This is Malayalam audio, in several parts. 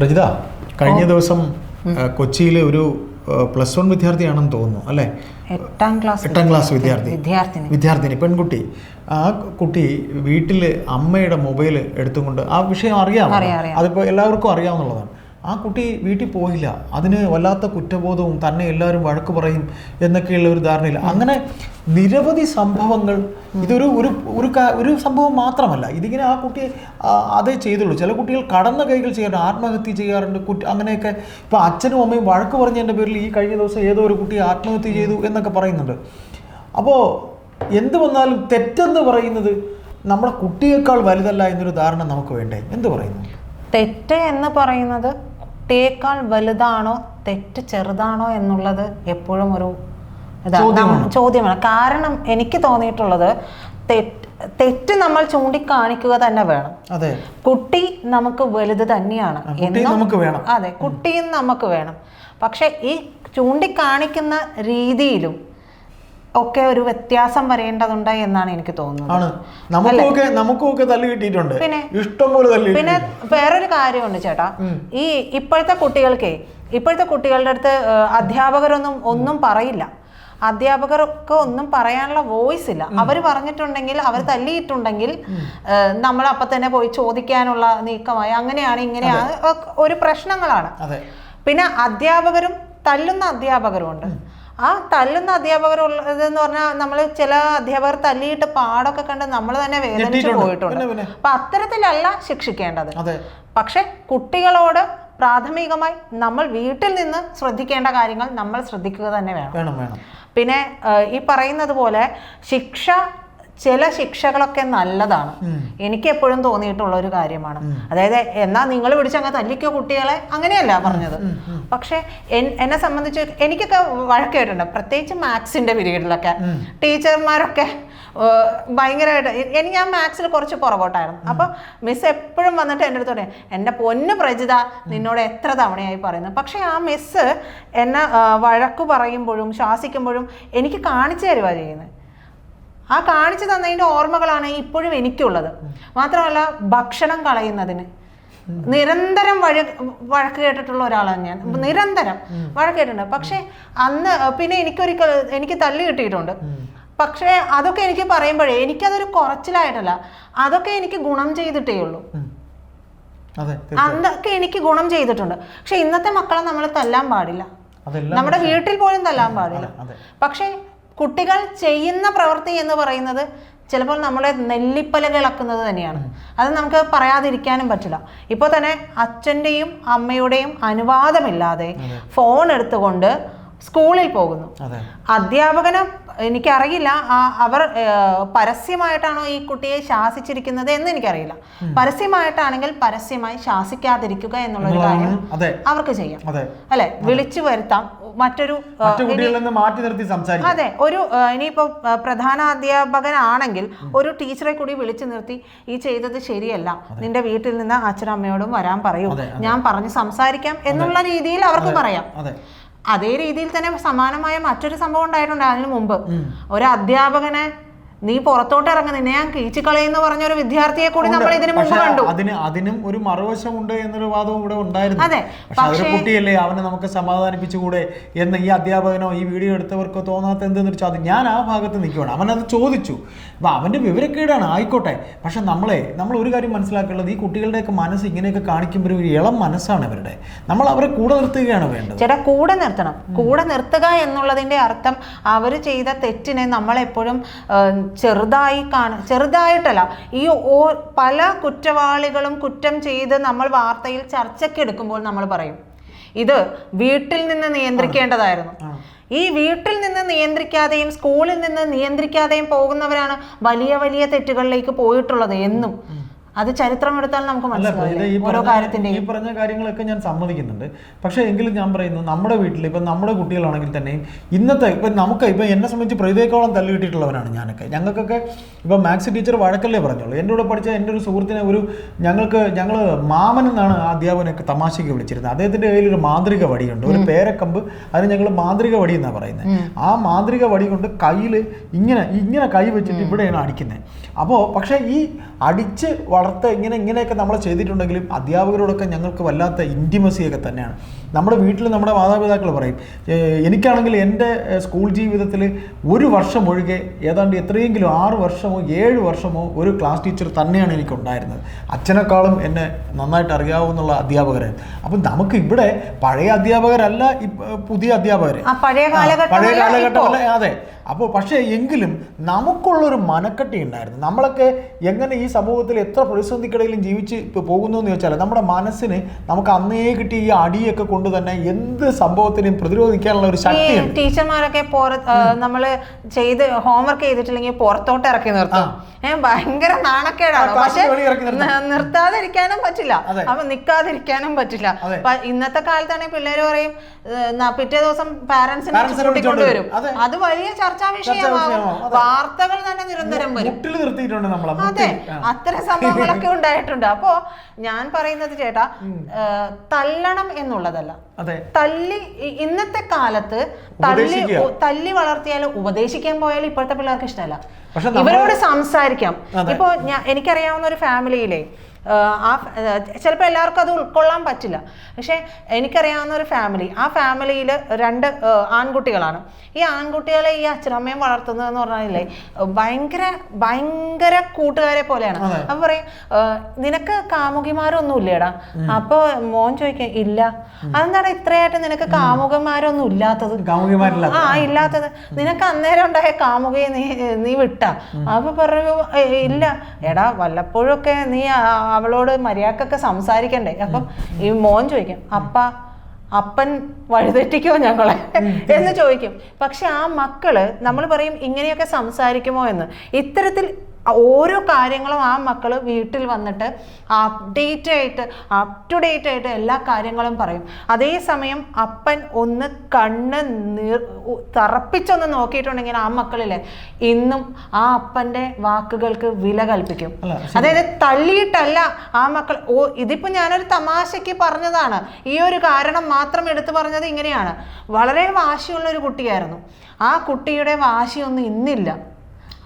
പ്രജിത കഴിഞ്ഞ ദിവസം കൊച്ചിയിലെ ഒരു പ്ലസ് വൺ വിദ്യാർത്ഥിയാണെന്ന് തോന്നുന്നു അല്ലേ? എട്ടാം ക്ലാസ് എട്ടാം ക്ലാസ് വിദ്യാർത്ഥി. വിദ്യാർത്ഥിനി. വിദ്യാർത്ഥിനി പെൺകുട്ടി. ആ കുട്ടി വീട്ടിൽ അമ്മയുടെ മൊബൈൽ എടുത്തുകൊണ്ട് ആ വിഷയം അറിയാം. അതിപ്പോൾ എല്ലാവർക്കും അറിയാവുന്നതാണ്. ആ കുട്ടി വീട്ടിൽ പോയില്ല. അതിന് വല്ലാത്ത കുറ്റബോധവും തന്നെ എല്ലാവരും വഴക്ക് പറയും എന്നൊക്കെയുള്ള ഒരു ധാരണയില്ല അങ്ങനെ നിരവധി സംഭവങ്ങൾ ഇതൊരു ഒരു ഒരു ഒരു സംഭവം മാത്രമല്ല. ഇതിങ്ങനെ ആ കുട്ടി അതേ ചെയ്തുള്ളൂ. ചില കുട്ടികൾ കടന്ന കൈകൾ ചെയ്യാറുണ്ട് ആത്മഹത്യ ചെയ്യാറുണ്ട് കുറ്റി അങ്ങനെയൊക്കെ. ഇപ്പോൾ അച്ഛനും അമ്മയും വഴക്ക് പറഞ്ഞതിന്റെ പേരിൽ ഈ കഴിഞ്ഞ ദിവസം ഏതോ ഒരു കുട്ടി ആത്മഹത്യ ചെയ്തു എന്നൊക്കെ പറയുന്നുണ്ട്. അപ്പോൾ എന്ത് വന്നാലും തെറ്റെന്ന് പറയുന്നത് നമ്മുടെ കുട്ടിയേക്കാൾ വലുതല്ല എന്നൊരു ധാരണ നമുക്ക് വേണ്ടേ? എന്ത് പറയുന്നു? തെറ്റ് എന്ന് പറയുന്നത് കുട്ടിയേക്കാൾ വലുതാണോ തെറ്റ് ചെറുതാണോ എന്നുള്ളത് എപ്പോഴും ഒരു ചോദ്യമാണ്. കാരണം എനിക്ക് തോന്നിയിട്ടുള്ളത് തെറ്റ് തെറ്റ് നമ്മൾ ചൂണ്ടിക്കാണിക്കുക തന്നെ വേണം. അതെ. കുട്ടി നമുക്ക് വലുത് തന്നെയാണ്. നമുക്ക് വേണം. അതെ കുട്ടിയും നമുക്ക് വേണം. പക്ഷെ ഈ ചൂണ്ടിക്കാണിക്കുന്ന രീതിയിലും ഒക്കെ ഒരു വ്യത്യാസം വരേണ്ടതുണ്ട് എന്നാണ് എനിക്ക് തോന്നുന്നത്. ആണ്. നമുക്കൊക്കെ നമുക്കൊക്കെ തല്ല് കിട്ടിയിട്ടുണ്ട്. പിന്നെ? ഇഷ്ടം പോലെ തല്ല് പിന്നെ വേറൊരു കാര്യമുണ്ട് ചേട്ടാ. ഈ ഇപ്പോഴത്തെ കുട്ടികൾക്കേ ഇപ്പോഴത്തെ കുട്ടികളുടെ അടുത്ത് അധ്യാപകരൊന്നും ഒന്നും പറയില്ല. അധ്യാപകർക്ക് ഒന്നും പറയാനുള്ള വോയിസ് ഇല്ല. അവർ പറഞ്ഞിട്ടുണ്ടെങ്കിൽ അവർ തല്ലിയിട്ടുണ്ടെങ്കിൽ നമ്മൾ അപ്പൊ തന്നെ പോയി ചോദിക്കാനുള്ള നീക്കമായി. അങ്ങനെയാണ് ഇങ്ങനെയാണ് ഒരു പ്രശ്നങ്ങളാണ്. പിന്നെ അധ്യാപകരും തല്ലുന്ന അധ്യാപകരുമുണ്ട്. ആ തല്ലുന്ന അധ്യാപകർ ഉള്ളതെന്ന് പറഞ്ഞാൽ നമ്മൾ ചില അധ്യാപകർ തല്ലിയിട്ട് പാടൊക്കെ കണ്ട് നമ്മൾ തന്നെ വേദനിച്ചു പോയിട്ടുണ്ട്. അപ്പൊ അത്തരത്തിലല്ല ശിക്ഷിക്കേണ്ടത്. പക്ഷെ കുട്ടികളോട് പ്രാഥമികമായി നമ്മൾ വീട്ടിൽ നിന്ന് ശ്രദ്ധിക്കേണ്ട കാര്യങ്ങൾ നമ്മൾ ശ്രദ്ധിക്കുക തന്നെ വേണം. പിന്നെ ഈ പറയുന്നത് പോലെ ശിക്ഷ ചില ശിക്ഷകളൊക്കെ നല്ലതാണ്. എനിക്ക് എപ്പോഴും തോന്നിയിട്ടുള്ള ഒരു കാര്യമാണ്. അതായത് എന്നാ നിങ്ങൾ പിടിച്ചങ്ങ് തല്ലിക്കോ കുട്ടികളെ? അങ്ങനെയല്ല പറഞ്ഞത്. പക്ഷെ എന്നെ സംബന്ധിച്ച് എനിക്കൊക്കെ വഴക്കായിട്ടുണ്ട് പ്രത്യേകിച്ച് മാത്സിന്റെ പീരീഡിലൊക്കെ. ടീച്ചർമാരൊക്കെ ഭയങ്കരമായിട്ട് എനിക്ക് ഞാൻ മാത്സിൽ കുറച്ച് പുറകോട്ടായിരുന്നു. അപ്പൊ മിസ് എപ്പോഴും വന്നിട്ട് എന്റെ അടുത്ത് പറയും എന്റെ പൊന്ന് പ്രജിത നിന്നോട് എത്ര തവണയായി പറയുന്നു പക്ഷെ ആ മിസ് എന്നെ വഴക്കു വഴക്ക് പറയുമ്പോഴും ശാസിക്കുമ്പോഴും എനിക്ക് കാണിച്ചു തരുവാ ചെയ്യുന്നത്. ആ കാണിച്ചു തന്നതിന്റെ ഓർമ്മകളാണ് ഇപ്പോഴും എനിക്കുള്ളത്. മാത്രമല്ല ഭക്ഷണം കളയുന്നതിന്. നിരന്തരം വഴ വഴക്ക് കേട്ടിട്ടുള്ള ഒരാളാണ് ഞാൻ. നിരന്തരം വഴക്ക് കേട്ടിട്ടുണ്ട്. പക്ഷെ അന്ന് പിന്നെ എനിക്കൊരിക്കൽ എനിക്ക് തല്ല് കിട്ടിയിട്ടുണ്ട്. പക്ഷേ അതൊക്കെ എനിക്ക് പറയുമ്പോഴേ എനിക്കതൊരു കുറച്ചിലായിട്ടല്ല. അതൊക്കെ എനിക്ക് ഗുണം ചെയ്തിട്ടേ ഉള്ളൂ. അതെ അതൊക്കെ എനിക്ക് ഗുണം ചെയ്തിട്ടുണ്ട്. പക്ഷെ ഇന്നത്തെ മക്കളെ നമ്മൾ തല്ലാൻ പാടില്ല. നമ്മുടെ വീട്ടിൽ പോലും തല്ലാൻ പാടില്ല. പക്ഷേ കുട്ടികൾ ചെയ്യുന്ന പ്രവൃത്തി എന്ന് പറയുന്നത് ചിലപ്പോൾ നമ്മളെ നെല്ലിപ്പലകളക്കുന്നത് തന്നെയാണ്. അത് നമുക്ക് പറയാതിരിക്കാനും പറ്റില്ല. ഇപ്പോൾ തന്നെ അച്ഛന്റെയും അമ്മയുടെയും അനുവാദമില്ലാതെ ഫോൺ എടുത്തുകൊണ്ട് സ്കൂളിൽ പോകുന്നു. അധ്യാപകന് എനിക്കറിയില്ല. ആ അവർ പരസ്യമായിട്ടാണോ ഈ കുട്ടിയെ ശാസിച്ചിരിക്കുന്നത് എന്ന് എനിക്കറിയില്ല. പരസ്യമായിട്ടാണെങ്കിൽ പരസ്യമായി ശാസിക്കാതിരിക്കുക എന്നുള്ളൊരു കാര്യം അവർക്ക് ചെയ്യാം. അല്ലെ? വിളിച്ചു വരുത്താം. മറ്റൊരു മറ്റു നിർത്തി സംസാരിക്കും. അതെ. ഒരു ഇനിയിപ്പോ പ്രധാന അധ്യാപകനാണെങ്കിൽ ഒരു ടീച്ചറെ കൂടി വിളിച്ചു നിർത്തി ഈ ചെയ്തത് ശരിയല്ല. നിന്റെ വീട്ടിൽ നിന്ന് അച്ഛനമ്മയോടും വരാൻ പറയൂ. ഞാൻ പറഞ്ഞ് സംസാരിക്കാം എന്നുള്ള രീതിയിൽ അവർക്ക് പറയാം. അതെ രീതിയിൽ തന്നെ സമാനമായ മറ്റൊരു സംഭവം ഉണ്ടായിട്ടുണ്ട് അതിന് മുമ്പ്. ഒരു അധ്യാപകനെ നീ പുറത്തോട്ട് ഇറങ്ങി. നിന്നെ ഞാൻ കീച്ചിക്കളയെന്ന് പറഞ്ഞ ഒരു വിദ്യാർത്ഥിയെ കൂടി നമ്മൾ ഇതിനു മുമ്പ് കണ്ടു. അതിന് അതിനും ഒരു മറുവശം ഉണ്ട് എന്നൊരു വാദവും ഇവിടെ ഉണ്ടായിരുന്നു. അതെ, പക്ഷേ കുട്ടിയല്ലേ അവനെ നമുക്ക് സമാധാനിപ്പിച്ചുകൂടെ എന്ന് ഈ അധ്യാപകനോ ഈ വീഡിയോ എടുത്തവർക്കോ തോന്നാത്ത എന്തെന്ന് വെച്ചാൽ അത് ഞാൻ ആ ഭാഗത്ത് നിൽക്കുകയാണ് അത് ചോദിച്ചു. അപ്പൊ അവന്റെ വിവരക്കേടാണ്. ആയിക്കോട്ടെ. പക്ഷെ നമ്മളെ നമ്മൾ ഒരു കാര്യം മനസ്സിലാക്കേണ്ടത് ഈ കുട്ടികളുടെയൊക്കെ മനസ്സ് ഇങ്ങനെയൊക്കെ കാണിക്കുമ്പോൾ ഒരു ഇളം മനസ്സാണ് ഇവരുടെ. നമ്മൾ അവരെ കൂടെ നിർത്തുകയാണ് വേണ്ടത്. ചേട്ടാ കൂടെ നിർത്തണം. കൂടെ നിർത്തുക എന്നുള്ളതിന്റെ അർത്ഥം അവർ ചെയ്ത തെറ്റിനെ നമ്മളെപ്പോഴും ചെറുതായി കാണ ചെറുതായിട്ടല്ല. ഈ ഓ- പല കുറ്റവാളികളും കുറ്റം ചെയ്ത് നമ്മൾ വാർത്തയിൽ ചർച്ചയ്ക്കെടുക്കുമ്പോൾ നമ്മൾ പറയും. ഇത് വീട്ടിൽ നിന്ന് നിയന്ത്രിക്കേണ്ടതായിരുന്നു. ഈ വീട്ടിൽ നിന്ന് നിയന്ത്രിക്കാതെയും സ്കൂളിൽ നിന്ന് നിയന്ത്രിക്കാതെയും പോകുന്നവരാണ് വലിയ വലിയ തെറ്റുകളിലേക്ക് പോയിട്ടുള്ളത് എന്നും. അത് ചരിത്രം എടുത്താൽ നമുക്ക് മനസ്സിലാവില്ല? ഓരോ കാര്യത്തിന്റെയും ഈ പറഞ്ഞ കാര്യങ്ങളൊക്കെ ഞാൻ സമ്മതിക്കുന്നുണ്ട്. പക്ഷേ എങ്കിലും ഞാൻ പറയുന്നു നമ്മുടെ വീട്ടിൽ ഇപ്പം നമ്മുടെ കുട്ടികളാണെങ്കിൽ തന്നെയും ഇന്നത്തെ ഇപ്പം നമുക്ക് ഇപ്പം എന്നെ സംബന്ധിച്ച് പ്രതിയേക്കോളം തല്ലു കിട്ടിയിട്ടുള്ളവരാണ് ഞാനൊക്കെ. ഞങ്ങൾക്കൊക്കെ ഇപ്പം മാത്സ് ടീച്ചർ വഴക്കല്ലേ പറഞ്ഞോളൂ. എന്റെ കൂടെ പഠിച്ച എന്റെ ഒരു സുഹൃത്തിനെ ഒരു ഞങ്ങൾക്ക് ഞങ്ങൾ മാമൻ എന്നാണ് ആ അധ്യാപകനൊക്കെ തമാശയ്ക്ക് വിളിച്ചിരുന്നത്. അദ്ദേഹത്തിന്റെ കയ്യിൽ ഒരു മാന്ത്രിക വടിയുണ്ട്. ഒരു പേരക്കമ്പ് അതിന് ഞങ്ങൾ മാന്ത്രിക വടി എന്നാണ് പറയുന്നത്. ആ മാന്ത്രിക വടി കൊണ്ട് കയ്യിൽ ഇങ്ങനെ ഇങ്ങനെ കൈ വെച്ചിട്ട് ഇവിടെയാണ് അടിക്കുന്നത്. അപ്പോൾ പക്ഷേ ഈ അടിച്ച് വളർത്ത ഇങ്ങനെ ഇങ്ങനെയൊക്കെ നമ്മൾ ചെയ്തിട്ടുണ്ടെങ്കിലും അധ്യാപകരോടൊക്കെ ഞങ്ങൾക്ക് വല്ലാത്ത ഇന്റിമസിയൊക്കെ തന്നെയാണ്. നമ്മുടെ വീട്ടിൽ നമ്മുടെ മാതാപിതാക്കൾ പറയും എനിക്കാണെങ്കിൽ എന്റെ സ്കൂൾ ജീവിതത്തിൽ ഒരു വർഷം ഒഴികെ ഏതാണ്ട് എത്രയെങ്കിലും ആറ് വർഷമോ ഏഴ് വർഷമോ ഒരു ക്ലാസ് ടീച്ചർ തന്നെയാണ് എനിക്കുണ്ടായിരുന്നത്. അച്ഛനേക്കാളും എന്നെ നന്നായിട്ട് അറിയാവുന്നുള്ള അധ്യാപകരെ അപ്പം നമുക്ക് ഇവിടെ പഴയ അധ്യാപകരല്ല പുതിയ അധ്യാപകർ. പഴയ കാലഘട്ടം പഴയ കാലഘട്ടമല്ല അതെ. അപ്പോൾ പക്ഷേ എങ്കിലും നമുക്കുള്ളൊരു മനക്കെട്ടി ഉണ്ടായിരുന്നു. നമ്മളൊക്കെ എങ്ങനെ ഈ സമൂഹത്തിൽ എത്ര പ്രതിസന്ധിക്കിടയിലും ജീവിച്ച് ഇപ്പോൾ പോകുന്നു എന്ന് ചോദിച്ചാൽ നമ്മുടെ മനസ്സിന് നമുക്ക് അന്നേ കിട്ടിയ ഈ അടിയൊക്കെ കൊണ്ട് തന്നെ എന്ത് സംഭവത്തിനും പ്രതിരോധിക്കാനുള്ള ഒരു ശക്തി ടീച്ചർമാരൊക്കെ നമ്മൾ നമ്മൾ ചെയ്ത് ഹോംവർക്ക് ചെയ്തിട്ടില്ലെങ്കിൽ പുറത്തോട്ട് ഇറക്കി നിർത്തും. ഭയങ്കര നാണക്കേടാണ്? പക്ഷെ നിർത്താതിരിക്കാനും പറ്റില്ല. അപ്പൊ നിക്കാതിരിക്കാനും പറ്റില്ല. ഇന്നത്തെ കാലത്താണെങ്കിൽ പിള്ളേര് പറയും പിറ്റേ ദിവസം പാരന്റ്സിനെ കൊണ്ടുവരും വരും. അത്. വലിയ ചർച്ചാ വിഷയമാകും വാർത്തകൾ തന്നെ നിരന്തരം വരും. അതെ. അത്തരം സംഭവങ്ങളൊക്കെ ഉണ്ടായിട്ടുണ്ട്. അപ്പോ ഞാൻ പറയുന്നത് ചേട്ടാ തല്ലണം എന്നുള്ളതല്ല. അതെ. തല്ലി ഇന്നത്തെ കാലത്ത് തല്ലി. തല്ലി വളർത്തിയാൽ ഉപദേശിക്കാൻ പോയാലും ഇപ്പോഴത്തെ പിള്ളേർക്ക് ഇഷ്ടമല്ല. ഇവരോട് സംസാരിക്കാം. ഇപ്പൊ ഇപ്പോ ഞാൻ എനിക്കറിയാവുന്ന ഒരു ഫാമിലിയിലെ ആ ചിലപ്പോൾ എല്ലാവർക്കും അത് ഉൾക്കൊള്ളാൻ പറ്റില്ല. പക്ഷേ എനിക്കറിയാവുന്ന ഒരു ഫാമിലി ആ ഫാമിലിയിൽ രണ്ട് ആൺകുട്ടികളാണ്. ഈ ആൺകുട്ടികളെ ഈ അച്ഛനമ്മയും വളർത്തുന്നതെന്ന് പറഞ്ഞാലേ ഭയങ്കര ഭയങ്കര കൂട്ടുകാരെ പോലെയാണ്. അപ്പോൾ അപ്പൊ പറയും "ആ, നിനക്ക് കാമുകിമാരൊന്നും ഇല്ലേടാ അപ്പോൾ മോൻ ചോദിക്കാം ഇല്ല. അതെന്താണ് ഇത്രയായിട്ട് നിനക്ക് കാമുകന്മാരൊന്നും ഇല്ലാത്തത് ആ ഇല്ലാത്തത്. നിനക്ക് അന്നേരം ഉണ്ടായ കാമുകയെ നീ നീ വിട്ട. അപ്പൊ പറഞ്ഞു ഇല്ല. എടാ വല്ലപ്പോഴൊക്കെ നീ അവളോട് മര്യാദക്കൊക്കെ സംസാരിക്കണ്ടേ? അപ്പം ഈ മോൻ ചോദിക്കും അപ്പ അപ്പൻ വഴിതെറ്റിക്കോ ഞങ്ങളെ? എന്ന് ചോദിക്കും. പക്ഷെ ആ മക്കൾ നമ്മൾ പറയും ഇങ്ങനെയൊക്കെ സംസാരിക്കുമോ എന്ന്. ഇത്തരത്തിൽ ഓരോ കാര്യങ്ങളും ആ മക്കൾ വീട്ടിൽ വന്നിട്ട് അപ്ഡേറ്റ് ആയിട്ട് അപ് ടു ഡേറ്റ് ആയിട്ട് എല്ലാ കാര്യങ്ങളും പറയും. അതേസമയം അപ്പൻ ഒന്ന് കണ്ണ് നീർ തറപ്പിച്ചൊന്ന് നോക്കിയിട്ടുണ്ടെങ്കിൽ ആ മക്കളിലെ ഇന്നും ആ അപ്പന്റെ വാക്കുകൾക്ക് വില കൽപ്പിക്കും. അതായത് തള്ളിയിട്ടല്ല ആ മക്കൾ ഓ ഇതിപ്പോ ഞാനൊരു തമാശയ്ക്ക് പറഞ്ഞതാണ്. ഈ ഒരു കാരണം മാത്രം എടുത്തു പറഞ്ഞത് ഇങ്ങനെയാണ്. വളരെ വാശിയുള്ള ഒരു കുട്ടിയായിരുന്നു. ആ കുട്ടിയുടെ വാശിയൊന്നും ഇന്നില്ല.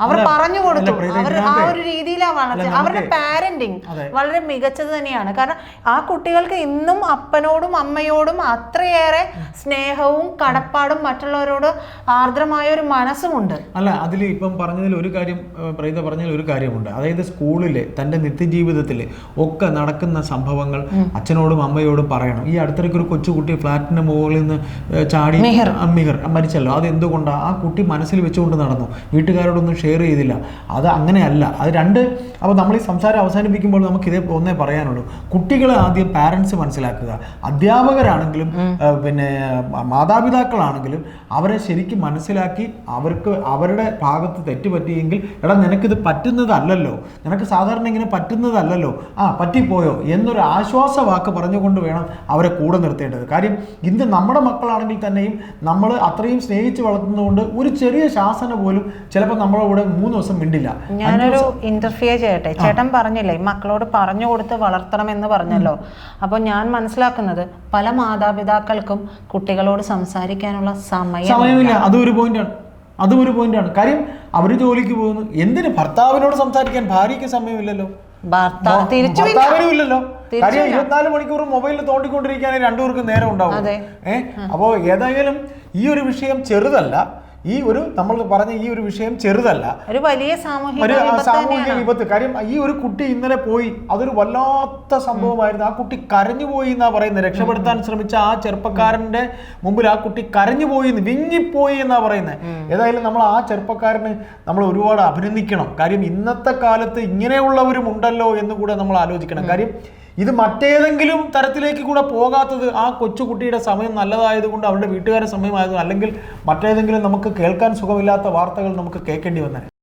അവർ പറഞ്ഞു കൊടുത്തു. അവർ ആ ഒരു രീതിയിലാണ് വളർച്ചത് അവരുടെ പാരന്റിങ് വളരെ മികച്ചത് തന്നെയാണ്. കാരണം ആ കുട്ടികൾക്ക് ഇന്നും അപ്പനോടും അമ്മയോടും അത്രയേറെ സ്നേഹവും കടപ്പാടും മറ്റുള്ളവരോട് ആർദ്രമായ ഒരു മനസ്സുമുണ്ട്. അല്ല അതിൽ ഇപ്പം പറഞ്ഞതിൽ ഒരു കാര്യം പ്രീത പറഞ്ഞതിൽ ഒരു കാര്യമുണ്ട്. അതായത് സ്കൂളിൽ തന്റെ നിത്യജീവിതത്തിൽ ഒക്കെ നടക്കുന്ന സംഭവങ്ങൾ അച്ഛനോടും അമ്മയോടും പറയണം. ഈ അടുത്തിടയ്ക്ക് ഒരു കൊച്ചുകുട്ടി ഫ്ലാറ്റിന്റെ മുകളിൽ നിന്ന് ചാടി മിഹിർ. മരിച്ചല്ലോ. അത് എന്തുകൊണ്ടാണ് ആ കുട്ടി മനസ്സിൽ വെച്ചുകൊണ്ട് നടന്നു. വീട്ടുകാരോടൊന്നും ഷെയർ ചെയ്തില്ല. അത് അങ്ങനെയല്ല. അത് രണ്ട് അപ്പോൾ നമ്മൾ ഈ സംസാരം അവസാനിപ്പിക്കുമ്പോൾ നമുക്ക് ഇതേ ഒന്നേ പറയാനുള്ളൂ. കുട്ടികളെ ആദ്യം പാരൻസ് മനസ്സിലാക്കുക. അധ്യാപകരാണെങ്കിലും പിന്നെ മാതാപിതാക്കളാണെങ്കിലും അവരെ ശരിക്കും മനസ്സിലാക്കി അവർക്ക് അവരുടെ ഭാഗത്ത് തെറ്റ് പറ്റിയെങ്കിൽ എടാ നിനക്കിത് പറ്റുന്നതല്ലല്ലോ. നിനക്ക് സാധാരണ ഇങ്ങനെ പറ്റുന്നതല്ലല്ലോ. ആ പറ്റിപ്പോയോ എന്നൊരു ആശ്വാസ വാക്ക് പറഞ്ഞുകൊണ്ട് വേണം അവരെ കൂടെ നിർത്തേണ്ടത്. കാര്യം ഇന്ന് നമ്മുടെ മക്കളാണെങ്കിൽ തന്നെയും നമ്മൾ അത്രയും സ്നേഹിച്ച് വളർത്തുന്നതുകൊണ്ട് ഒരു ചെറിയ ശാസന പോലും ചിലപ്പോൾ നമ്മളെ കൂടെ മൂന്ന് ദിവസം മിണ്ടില്ല. ഞാനൊരു ഇന്റർഫിയർ ചെയ്യട്ടെ. ചേട്ടൻ പറഞ്ഞില്ലേ മക്കളോട് പറഞ്ഞു കൊടുത്ത് വളർത്തണം എന്ന് പറഞ്ഞല്ലോ. അപ്പോൾ ഞാൻ മനസ്സിലാക്കുന്നത് പല മാതാപിതാക്കൾക്കും കുട്ടികളോട് സംസാരിക്കാനുള്ള സമയം സമയമില്ല. അതും ഒരു പോയിന്റാണ് അതും ഒരു പോയിന്റാണ് കാര്യം അവർ ജോലിക്ക് പോകുന്നു. എന്തിന് ഭർത്താവിനോട് സംസാരിക്കാൻ ഭാര്യയ്ക്ക് സമയമില്ലല്ലോ? ഭർത്താവിനും ഇല്ലല്ലോ. കാര്യം. ഇരുപത്തിനാല് മണിക്കൂർ മൊബൈലിൽ തോണ്ടിക്കൊണ്ടിരിക്കാനേ രണ്ടുപേർക്കും നേരം ഉണ്ടാവും. ഏഹ് അപ്പോൾ ഏതായാലും ഈ ഒരു വിഷയം ചെറുതല്ല. ഈ ഒരു നമ്മൾ പറഞ്ഞ ഈ ഒരു വിഷയം ചെറുതല്ല. ഒരു വലിയ സാമൂഹിക സാമൂഹിക വിപത്ത്. കാര്യം ഈ ഒരു കുട്ടി ഇന്നലെ പോയി. അതൊരു വല്ലാത്ത സംഭവമായിരുന്നു. ആ കുട്ടി കരഞ്ഞു പോയി എന്നാ പറയുന്നത്. രക്ഷപ്പെടുത്താൻ ശ്രമിച്ച ആ ചെറുപ്പക്കാരന്റെ മുമ്പിൽ ആ കുട്ടി കരഞ്ഞു പോയി എന്ന് വിങ്ങിപ്പോയി എന്നാ പറയുന്നത്. ഏതായാലും നമ്മൾ ആ ചെറുപ്പക്കാരന് നമ്മൾ ഒരുപാട് അഭിനന്ദിക്കണം. കാര്യം ഇന്നത്തെ കാലത്ത് ഇങ്ങനെയുള്ളവരും ഉണ്ടല്ലോ എന്ന് കൂടെ നമ്മൾ ആലോചിക്കണം. കാര്യം ഇത് മറ്റേതെങ്കിലും തരത്തിലേക്ക് കൂടെ പോകാത്തത് ആ കൊച്ചുകുട്ടിയുടെ സമയം നല്ലതായതുകൊണ്ട് അവരുടെ വീട്ടുകാരുടെ സമയമായതുകൊണ്ട് അല്ലെങ്കിൽ മറ്റേതെങ്കിലും നമുക്ക് കേൾക്കാൻ സുഖമില്ലാത്ത വാർത്തകൾ നമുക്ക് കേൾക്കേണ്ടി വന്നേ